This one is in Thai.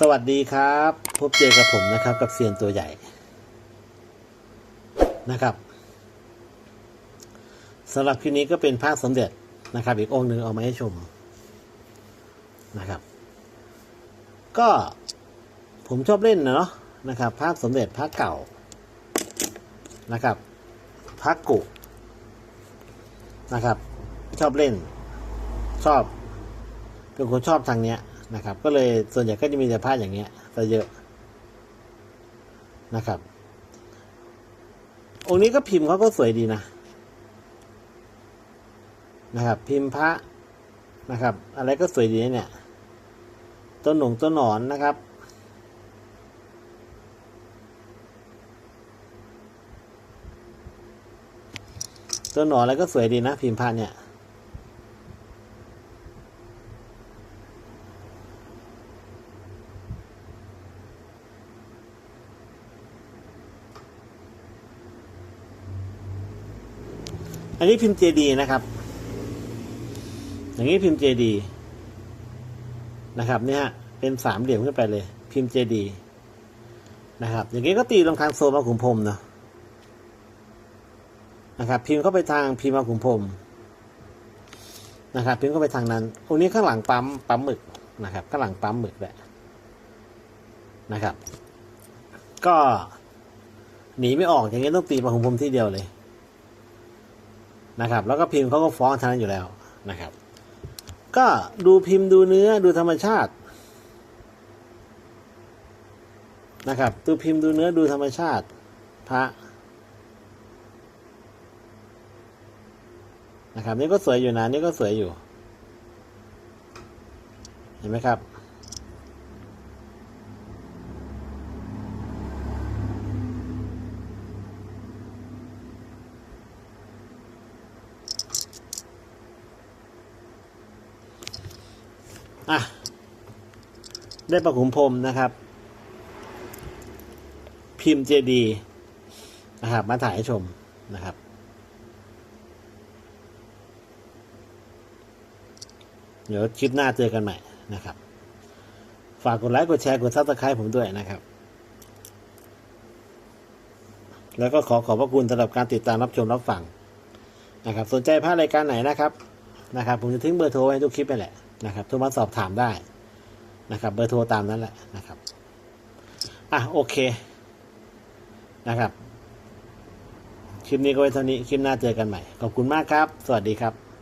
สวัสดีครับ พบเจอกับผมนะครับ กับเซียนตัวใหญ่นะครับสำหรับคลิปนี้ก็เป็นภาคสมเด็จนะครับ อีกองค์หนึ่งเอามาให้ชมนะครับ ก็ผมชอบเล่นนะเนาะนะครับ ภาคสมเด็จภาคเก่านะครับภาคกุนะครับ ชอบเล่น ชอบเป็นคนชอบทางเนี้ย นะครับ ก็เลยส่วนใหญ่ก็จะมีแต่ผ้าอย่างเงี้ยซะเยอะนะครับ องค์นี้ก็พิมพ์เขาก็สวยดีนะนะครับ พิมพ์พระนะครับ อะไรก็สวยดีเนี่ยต้นหนงต้นหนอนนะครับต้นหนอนอะไรก็สวยดีนะ พิมพ์พระเนี่ย นนี้พิมพ์เจดีนะครับ อย่างนี้พิมพ์เจดีนะครับ เนี่ยฮะเป็นสามเหลี่ยมขึ้นไปเลย พิมพ์เจดีนะครับ อย่างนี้ก็ตีลงทางโซมาขุมพรมเนาะนะครับ พิมพ์เข้าไปทางพิมพ์มาขุมพรมนะครับ พิมพ์เข้าไปทางนั้นตรงนี้ข้างหลังปั๊มปั๊มหมึกนะครับข้างหลังปั๊มหมึกแหละนะครับ ก็หนีไม่ออกอย่างนี้ต้องตีมาขุมพรมที่เดียวเลย นะครับ แล้วก็พิมพ์เขาก็ฟ้องทางนั้นอยู่แล้วนะครับ ก็ดูพิมพ์ดูเนื้อดูธรรมชาตินะครับดูพิมพ์ดูเนื้อดูธรรมชาติ พระนะครับ นี่ก็สวยอยู่นะนี่ก็สวยอยู่ เห็นไหมครับ อะ ได้ประขุมพรมนะครับ พิมพ์เจดีนะครับ มาถ่ายให้ชมนะครับ เดี๋ยวคลิปหน้าเจอกันใหม่นะครับ ฝากกดไลค์ กดแชร์ กดซับสไครต์ผมด้วยนะครับ แล้วก็ขอขอบพระคุณสำหรับการติดตามรับชมรับฟังนะครับ สนใจพลาดรายการไหนนะครับนะครับ ผมจะทิ้งเบอร์โทรไว้ทุกคลิปไปแหละ นะครับโทรมาสอบถามได้นะครับ เบอร์โทรตามนั้นแหละนะครับ อะโอเคนะครับ คลิปนี้ก็ไว้เท่านี้ คลิปหน้าเจอกันใหม่ ขอบคุณมากครับ สวัสดีครับ